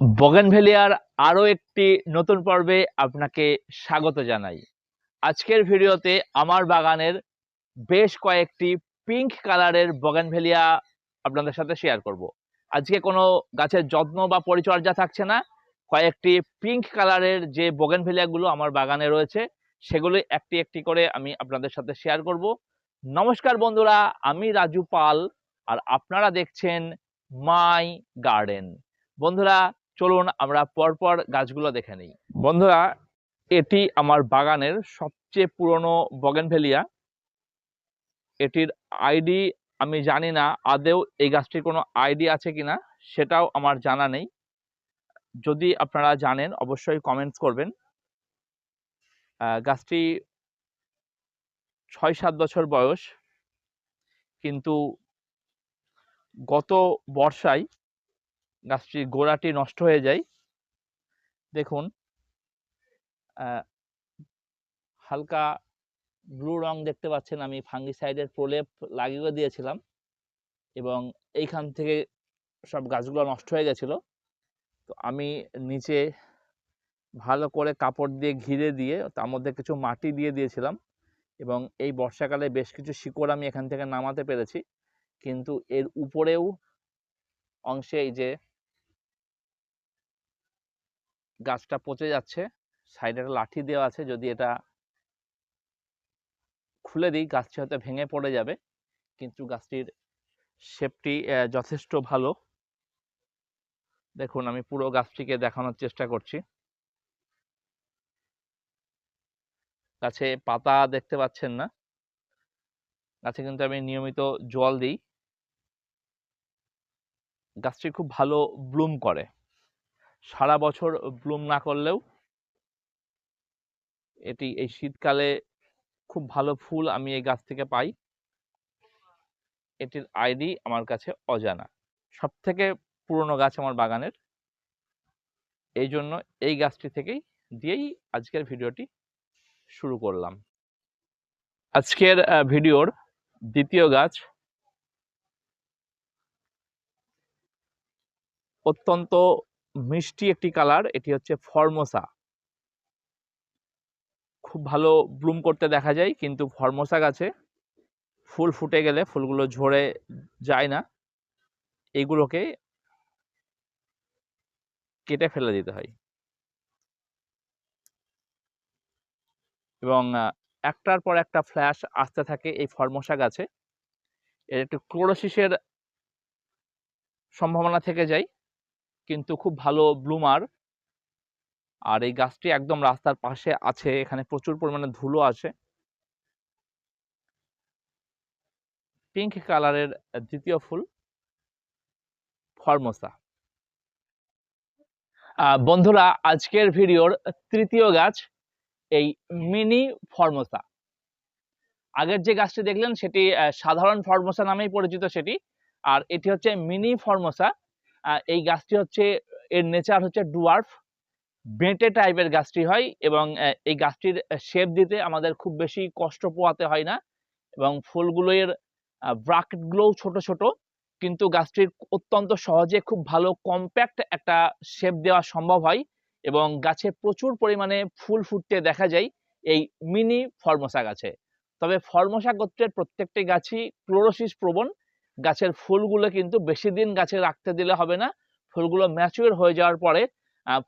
বগেনভেলিয়ার আরও একটি নতুন পর্বে আপনাকে স্বাগত জানাই। আজকের ভিডিওতে আমার বাগানের বেশ কয়েকটি পিঙ্ক কালারের বগেনভেলিয়া আপনাদের সাথে শেয়ার করব। আজকে কোনো গাছের যত্ন বা পরিচর্যা থাকছে না। কয়েকটি পিঙ্ক কালারের যে বগেনভেলিয়াগুলো আমার বাগানে রয়েছে, সেগুলো একটি একটি করে আমি আপনাদের সাথে শেয়ার করব। নমস্কার বন্ধুরা, আমি রাজু পাল আর আপনারা দেখছেন মাই গার্ডেন। বন্ধুরা চলুন আমরা পরপর গাছগুলো দেখে নিই। বন্ধুরা, এটি আমার বাগানের সবচেয়ে পুরনো বগেনভেলিয়া। এটির আইডি আমি জানি না আদেও এই গাছটির কোনো আইডি আছে কিনা সেটাও আমার জানা নেই। যদি আপনারা জানেন, অবশ্যই কমেন্টস করবেন। গাছটি ছয় সাত বছর বয়স, কিন্তু গত বর্ষায় গাছটির গোড়াটি নষ্ট হয়ে যায়। দেখুন হালকা ব্লু রং দেখতে পাচ্ছেন আমি, ফাঙ্গিসাইডের প্রলেপ লাগিয়ে দিয়েছিলাম এবং এইখান থেকে সব গাছগুলো নষ্ট হয়ে গেছিল। তো আমি নিচে ভালো করে কাপড় দিয়ে ঘিরে দিয়ে তার মধ্যে কিছু মাটি দিয়ে দিয়েছিলাম এবং এই বর্ষাকালে বেশ কিছু শিকড় আমি এখান থেকে নামাতে পেরেছি। কিন্তু এর উপরেও অংশে এই যে গাছটা পচে যাচ্ছে, সাইডে একটা লাঠি দেওয়া আছে, যদি এটা খুলে দিই, গাছটি হয়তো ভেঙে পড়ে যাবে, কিন্তু গাছটির শেপটি যথেষ্ট ভালো। দেখুন, আমি পুরো গাছটিকে দেখানোর চেষ্টা করছি। গাছে পাতা দেখতে পাচ্ছেন না। গাছে কিন্তু আমি নিয়মিত জল দিই। গাছটি খুব ভালো ব্লুম করে। সারা বছর ব্লুম না করলেও এটি এই শীতকালে খুব ভালো ফুল আমি এই গাছ থেকে পাই। এটির আইডি আমার কাছে অজানা। সব থেকে পুরনো গাছ আমার বাগানের। এই জন্য এই গাছটি থেকেই দিয়েই আজকের ভিডিওটি শুরু করলাম। আজকের ভিডিওর দ্বিতীয় গাছ অত্যন্ত মিষ্টি একটি কালার, এটি হচ্ছে ফর্মোসা। খুব ভালো ব্লুম করতে দেখা যায়, কিন্তু ফর্মোসা গাছে ফুল ফুটে গেলে ফুলগুলো ঝরে যায় না। এইগুলোকে কেটে ফেলে দিতে হয়। এবং একটার পর একটা ফ্ল্যাশ আসতে থাকে এই ফর্মোসা গাছে। এর একটু ক্লোরোসিসের সম্ভাবনা থেকে যায়। কিন্তু খুব ভালো ব্লুমার। আর এই গাছটি একদম রাস্তার পাশে আছে, এখানে প্রচুর পরিমাণে ধুলো আছে। পিঙ্ক কালারের দ্বিতীয় ফুল ফর্মোসা। বন্ধুরা, আজকের ভিডিওর তৃতীয় গাছ এই মিনি ফর্মোসা। আগের যে গাছটি দেখলেন, সেটি সাধারণ ফর্মোসা নামেই পরিচিত সেটি। আর এটি হচ্ছে মিনি ফর্মোসা। এই গাছটি হচ্ছে, এর নেচার হচ্ছে ডুয়ার্ফ বেঁটে টাইপের গাছটি হয় এবং এই গাছটির শেপ দিতে আমাদের খুব বেশি কষ্ট পোয়াতে হয় না এবং ফুলগুলোর ব্রাকেটগুলোও ছোট ছোট, কিন্তু গাছটির অত্যন্ত সহজে খুব ভালো কম্প্যাক্ট একটা শেপ দেওয়া সম্ভব হয় এবং গাছে প্রচুর পরিমাণে ফুল ফুটতে দেখা যায় এই মিনি ফর্মোসা গাছে তবে ফর্মোসা গোত্রের প্রত্যেকটি গাছই ক্লোরোসিস প্রবণ গাছের ফুলগুলো কিন্তু বেশি দিন গাছে রাখতে দিলে হবে না। ফুলগুলো ম্যাচিওর হয়ে যাওয়ার পরে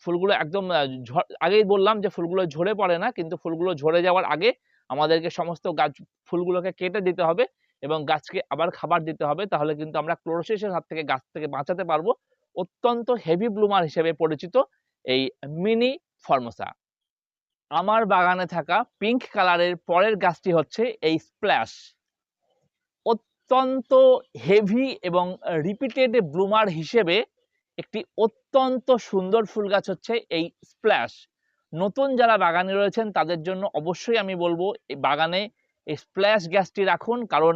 ফুলগুলো একদম আগেই বললাম যে ফুলগুলো ঝরে পড়ে না, কিন্তু ফুলগুলো ঝরে যাওয়ার আগে আমাদেরকে সমস্ত গাছ, ফুলগুলোকে কেটে দিতে হবে এবং গাছকে আবার খাবার দিতে হবে। তাহলে কিন্তু আমরা ক্লোরোসিসের হাত থেকে গাছ থেকে বাঁচাতে পারব। অত্যন্ত হেভি ব্লুমার হিসেবে পরিচিত এই মিনি ফর্মোসা আমার বাগানে থাকা পিঙ্ক কালারের পরের গাছটি হচ্ছে এই স্প্ল্যাশ অত্যন্ত হেভি এবং রিপিটেড ব্লুমার হিসেবে একটি অত্যন্ত সুন্দর ফুল গাছ হচ্ছে এই স্প্ল্যাশ নতুন যারা বাগানে রয়েছেন তাদের জন্য অবশ্যই আমি বলব এই বাগানে এই স্প্ল্যাশ গ্যাসটি রাখুন কারণ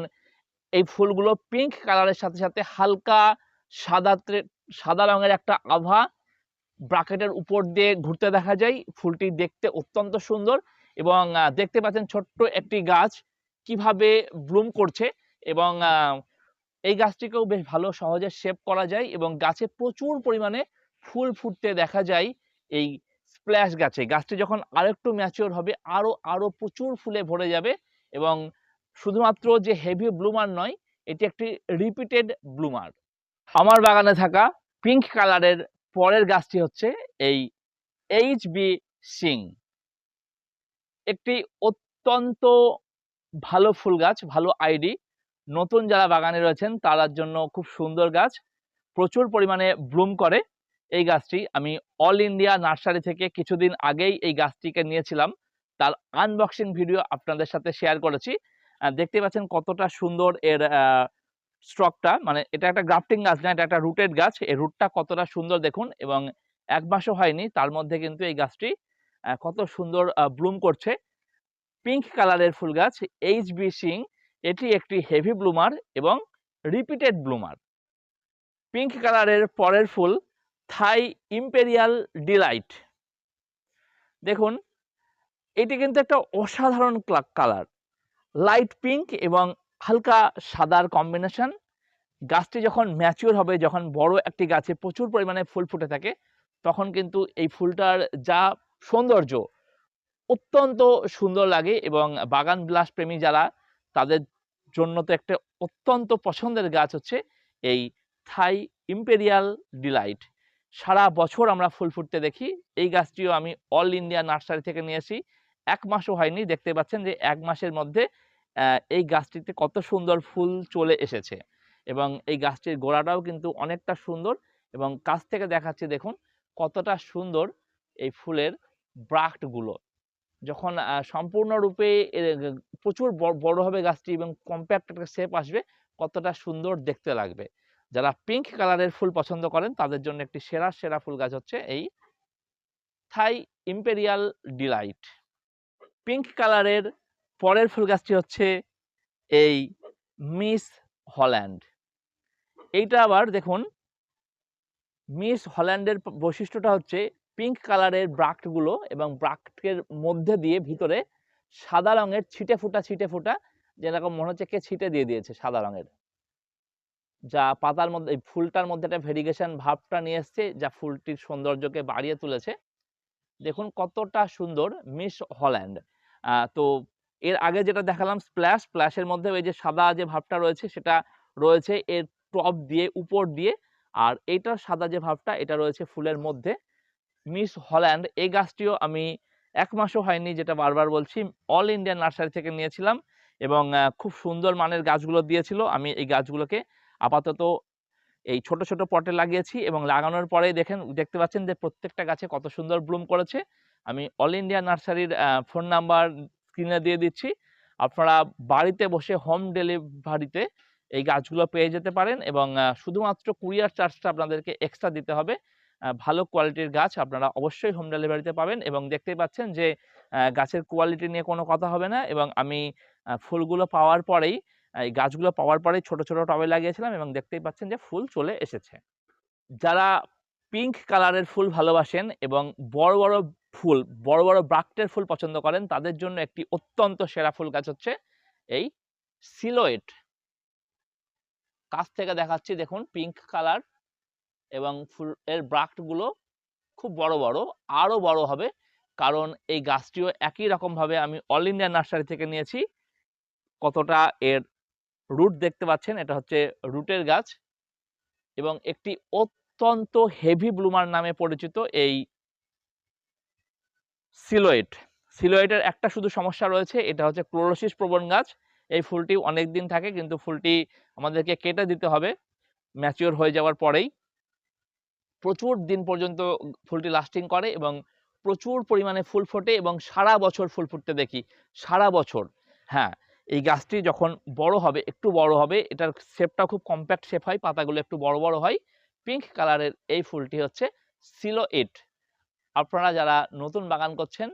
এই ফুলগুলো পিঙ্ক কালারের সাথে সাথে হালকা সাদা সাদা রঙের একটা আভা ব্রাকেটের উপর দিয়ে ঘুরতে দেখা যায়। ফুলটি দেখতে অত্যন্ত সুন্দর এবং দেখতে পাচ্ছেন ছোট্ট একটি গাছ কীভাবে ব্লুম করছে। এবং এই গাছটিকেও বেশ ভালো সহজে শেপ করা যায় এবং গাছে প্রচুর পরিমাণে ফুল ফুটতে দেখা যায় এই স্প্ল্যাশ গাছে। গাছটি যখন আরেকটু ম্যাচিওর হবে আরও আরও প্রচুর ফুলে ভরে যাবে এবং শুধুমাত্র যে হেভি ব্লুমার নয়, এটি একটি রিপিটেড ব্লুমার আমার বাগানে থাকা পিঙ্ক কালারের পরের গাছটি হচ্ছে এই এইচ বি সিং। একটি অত্যন্ত ভালো ফুল গাছ, ভালো আইডি নতুন যারা বাগানে রয়েছেন তার জন্য খুব সুন্দর গাছ। প্রচুর পরিমাণে ব্লুম করে এই গাছটি। আমি অল ইন্ডিয়া নার্সারি থেকে কিছুদিন আগেই এই গাছটিকে নিয়েছিলাম। তার আনবক্সিং ভিডিও আপনাদের সাথে শেয়ার করেছি। দেখতে পাচ্ছেন কতটা সুন্দর এর স্টকটা। মানে এটা একটা গ্রাফটিং গাছ না, এটা একটা রুটেড গাছ। এই রুটটা কতটা সুন্দর দেখুন। এবং এক মাসও হয়নি, তার মধ্যে কিন্তু এই গাছটি কত সুন্দর ব্লুম করছে। পিঙ্ক কালারের ফুল গাছ এইচ বি সিং এটি একটি হেভি ব্লুমার এবং রিপিটেড ব্লুমার পিঙ্ক কালারের পরের ফুল থাই ইম্পেরিয়াল ডিলাইট দেখুন, এটি কিন্তু একটা অসাধারণ কালার লাইট পিঙ্ক এবং হালকা সাদার কম্বিনেশন গাছটি যখন ম্যাচিওর হবে, যখন বড় একটি গাছে প্রচুর পরিমাণে ফুল ফুটে থাকে, তখন কিন্তু এই ফুলটার যা সৌন্দর্য অত্যন্ত সুন্দর লাগে এবং বাগান বিলাস প্রেমী যারা তাদের জন্য তো একটা অত্যন্ত পছন্দের গাছ হচ্ছে এই থাই ইম্পেরিয়াল ডিলাইট। সারা বছর আমরা ফুল ফুটতে দেখি। এই গাছটিও আমি অল ইন্ডিয়া নার্সারি থেকে নিয়েছি এক মাসও হয়নি, দেখতে পাচ্ছেন যে এক মাসের মধ্যে এই গাছটিতে কত সুন্দর ফুল চলে এসেছে। এবং এই গাছটির গোড়াটাও কিন্তু অনেকটা সুন্দর এবং কাছ থেকে দেখাচ্ছি দেখুন কতটা সুন্দর এই ফুলের ব্রাক্টগুলো। যখন সম্পূর্ণরূপে প্রচুর বড় হবে গাছটি এবং কম্প্যাক্ট একটা শেপ আসবে, কতটা সুন্দর দেখতে লাগবে। যারা পিঙ্ক কালারের ফুল পছন্দ করেন, তাদের জন্য একটি সেরা সেরা ফুল গাছ হচ্ছে এই থাই ইম্পেরিয়াল ডিলাইট পিঙ্ক কালারের পরের ফুল গাছটি হচ্ছে এই মিস হল্যান্ড এইটা আবার দেখুন মিস হল্যান্ডের বৈশিষ্ট্যটা হচ্ছে পিঙ্ক কালারের ব্রাক্টগুলো এবং ব্রাক্টের মধ্যে দিয়ে ভিতরে সাদা রঙের ছিটে ফুটা ছিটে ফুটা যেরকম মনে হচ্ছে কে ছিটে দিয়ে দিয়েছে সাদা রঙের। যা পাতার মধ্যে ফুলটার মধ্যে একটা ভেরিগেশন ভাবটা নিয়ে এসছে, যা ফুলটির সৌন্দর্যকে বাড়িয়ে তুলেছে। দেখুন কতটা সুন্দর মিস হল্যান্ড। তো এর আগে যেটা দেখালাম স্প্ল্যাশ স্প্ল্যাশের মধ্যে ওই যে সাদা যে ভাবটা রয়েছে সেটা রয়েছে এর টপ দিয়ে, উপর দিয়ে, আর এইটার সাদা যে ভাবটা, এটা রয়েছে ফুলের মধ্যে। মিস হল্যান্ড, এই গাছটিও আমি এক মাসও হয়নি যেটা বারবার বলছি, অল ইন্ডিয়ান নার্সারি থেকে নিয়েছিলাম এবং খুব সুন্দর মানের গাছগুলো দিয়েছিল। আমি এই গাছগুলোকে আপাতত এই ছোট ছোট পটে লাগিয়েছি এবং লাগানোর পরেই দেখেন, দেখতে পাচ্ছেন যে প্রত্যেকটা গাছে কত সুন্দর ব্লুম করেছে। আমি অল ইন্ডিয়া নার্সারির ফোন নাম্বার স্ক্রিনে দিয়ে দিচ্ছি। আপনারা বাড়িতে বসে হোম ডেলিভারিতে এই গাছগুলো পেয়ে যেতে পারেন এবং শুধুমাত্র কুরিয়ার চার্জটা আপনাদেরকে এক্সট্রা দিতে হবে। ভালো কোয়ালিটির গাছ আপনারা অবশ্যই হোম ডেলিভারিতে পাবেন এবং দেখতেই পাচ্ছেন যে গাছের কোয়ালিটি নিয়ে কোনো কথা হবে না এবং আমি ফুলগুলো পাওয়ার পরেই এই গাছগুলো পাওয়ার পরেই ছোট ছোট টবে লাগিয়েছিলাম এবং দেখতেই পাচ্ছেন যে ফুল চলে এসেছে। যারা পিঙ্ক কালারের ফুল ভালোবাসেন এবং বড় বড় ফুল, বড় বড় ব্রাক্টের ফুল পছন্দ করেন, তাদের জন্য একটি অত্যন্ত সেরা ফুল গাছ হচ্ছে এই সিলোয়েট। কাছ থেকে দেখাচ্ছি দেখুন পিঙ্ক কালার। এবং ফুল, এর ব্রাক্টগুলো খুব বড় বড়, আরও বড় হবে। কারণ এই গাছটিও একই রকমভাবে আমি অল ইন্ডিয়া নার্সারি থেকে নিয়েছি। কতটা এর রুট দেখতে পাচ্ছেন, এটা হচ্ছে রুটের গাছ। এবং একটি অত্যন্ত হেভি ব্লুমার নামে পরিচিত এই সিলোয়েট। সিলোয়েটের একটা শুধু সমস্যা রয়েছে, এটা হচ্ছে ক্লোরোসিস প্রবণ গাছ। এই ফুলটি অনেক দিন থাকে, কিন্তু ফুলটি আমাদেরকে কেটে দিতে হবে। ম্যাচিওর হয়ে যাওয়ার পরেই। প্রচুর দিন পর্যন্ত ফুলটি লাস্টিং করে এবং প্রচুর পরিমাণে ফুল ফোটে এবং সারা বছর ফুল ফুটতে দেখি, সারা বছর। হ্যাঁ এই গাছটি যখন বড় হবে, একটু বড় হবে, এটার শেপটা খুব কম্প্যাক্ট শেপ হয়, পাতাগুলো একটু বড় বড় হয় পিঙ্ক কালারের এই ফুলটি হচ্ছে সিলোয়েট আপনারা যারা নতুন বাগান করছেন,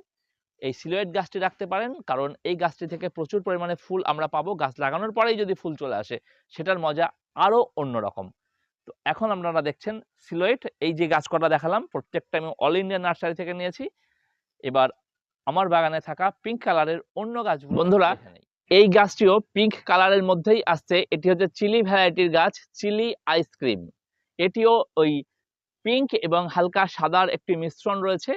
এই সিলোয়েট গাছটি রাখতে পারেন, কারণ এই গাছটি থেকে প্রচুর পরিমাণে ফুল আমরা পাবো। গাছ লাগানোর পরেই যদি ফুল চলে আসে, সেটার মজা আরও অন্যরকম। তো এখন আপনারা দেখছেন সিলোয়েট এই যে গাছ কটা দেখালাম প্রত্যেকটা আমি অল ইন্ডিয়া নার্সারি থেকে নিয়েছি। এবার আমার বাগানে থাকা পিঙ্ক কালারের অন্য গাছগুলো বন্ধুরা এই গাছটিও পিঙ্ক কালারের মধ্যেই আসছে। এটি হচ্ছে চিলি ভ্যারাইটির গাছ চিলি আইসক্রিম এটিও ওই পিঙ্ক এবং হালকা সাদার একটি মিশ্রণ রয়েছে।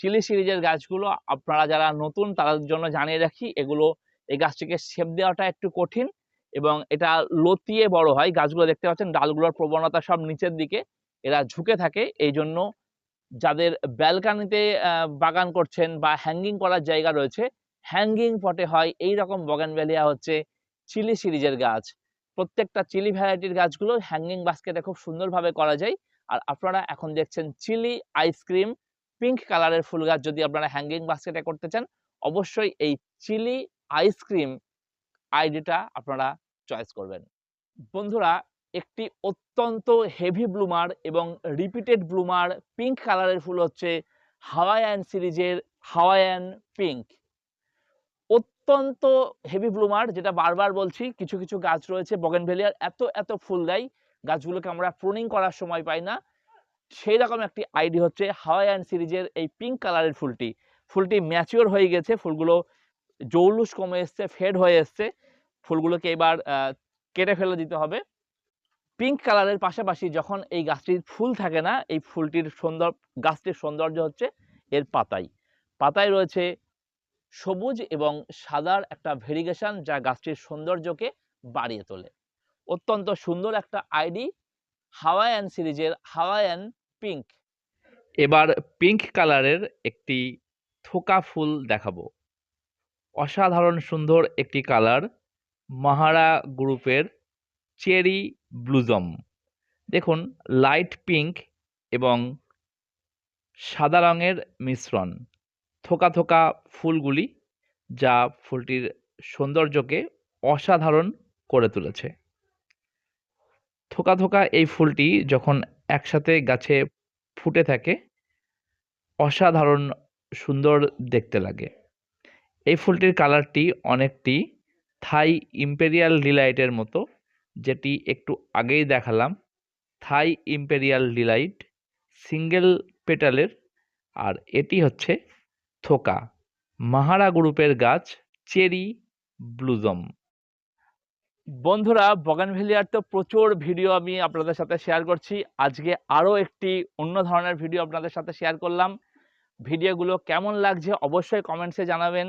চিলি সিরিজের গাছগুলো আপনারা যারা নতুন তাদের জন্য জানিয়ে রাখি এগুলো এই গাছটিকে শেপ দেওয়াটা একটু কঠিন। এবং এটা লতিয়ে বড় হয়। গাছগুলো দেখতে পাচ্ছেন, ডালগুলোর প্রবণতা সব নিচের দিকে। এরা ঝুঁকে থাকে। এই জন্য যাদের ব্যালকানিতে বাগান করছেন বা হ্যাঙ্গিং করার জায়গা রয়েছে হ্যাঙ্গিং পটে হয়। এই রকম বগানভ্যালিয়া হচ্ছে চিলি সিরিজের গাছ। প্রত্যেকটা চিলি ভ্যারাইটির গাছগুলো হ্যাঙ্গিং বাস্কেটে খুব সুন্দরভাবে করা যায়। আর আপনারা এখন দেখছেন চিলি আইসক্রিম পিঙ্ক কালারের ফুল গাছ যদি আপনারা হ্যাঙ্গিং বাস্কেটে করতে চান, অবশ্যই এই চিলি আইসক্রিম আইডিটা আপনারা চয়েস করবেন। বন্ধুরা, একটি অত্যন্ত হেভি ব্লুমার এবং রিপিটেড ব্লুমার পিঙ্ক কালারের ফুল হচ্ছে হাওয়ায়ান সিরিজের হাওয়ায়ান পিঙ্ক অত্যন্ত হেভি ব্লুমার যেটা বারবার বলছি, কিছু কিছু গাছ রয়েছে বগেনভেলিয়ার এত এত ফুল দেয়। গাছগুলোকে আমরা প্রুনিং করার সময় পাই না। সেই রকম একটি আইডি হচ্ছে হাওয়ায়ান সিরিজের এই পিঙ্ক কালারের ফুলটি। ফুলটি ম্যাচিওর হয়ে গেছে, ফুলগুলো জৌলুস কমে এসছে ফেড হয়ে এসছে। ফুলগুলোকে এবার কেটে ফেলে দিতে হবে। পিঙ্ক কালারের পাশাপাশি যখন এই গাছটির ফুল থাকে না, এই ফুলটির সুন্দর, গাছটির সৌন্দর্য হচ্ছে এর পাতায়। পাতায় রয়েছে সবুজ এবং সাদার একটা ভেরিগেশন যা গাছটির সৌন্দর্যকে বাড়িয়ে তোলে। অত্যন্ত সুন্দর একটা আইডি হাওয়ায়ান সিরিজের হাওয়ায়ান পিঙ্ক। এবার পিঙ্ক কালারের একটি থোকা ফুল দেখাবো। অসাধারণ সুন্দর একটি কালার মাহারা গ্রুপের চেরি ব্লুজম। দেখুন, লাইট পিঙ্ক এবং সাদা রঙের মিশ্রণ। থোকা থোকা ফুলগুলি যা ফুলটির সৌন্দর্যকে অসাধারণ করে তুলেছে। থোকা থোকা এই ফুলটি যখন একসাথে গাছে ফুটে থাকে, অসাধারণ সুন্দর দেখতে লাগে। এই ফুলটির কালারটি অনেকটি থাই ইম্পেরিয়াল ডিলাইটের মতো, যেটি একটু আগেই দেখালাম, থাই ইম্পেরিয়াল ডিলাইট সিঙ্গেল পেটালের, আর এটি হচ্ছে থোকা, মাহারা গ্রুপের গাছ চেরি ব্লুজম। বন্ধুরা বগানভেলিয়ার তো প্রচুর ভিডিও আমি আপনাদের সাথে শেয়ার করছি। আজকে আরও একটি অন্য ধরনের ভিডিও আপনাদের সাথে শেয়ার করলাম। ভিডিওগুলো কেমন লাগছে অবশ্যই কমেন্টসে জানাবেন।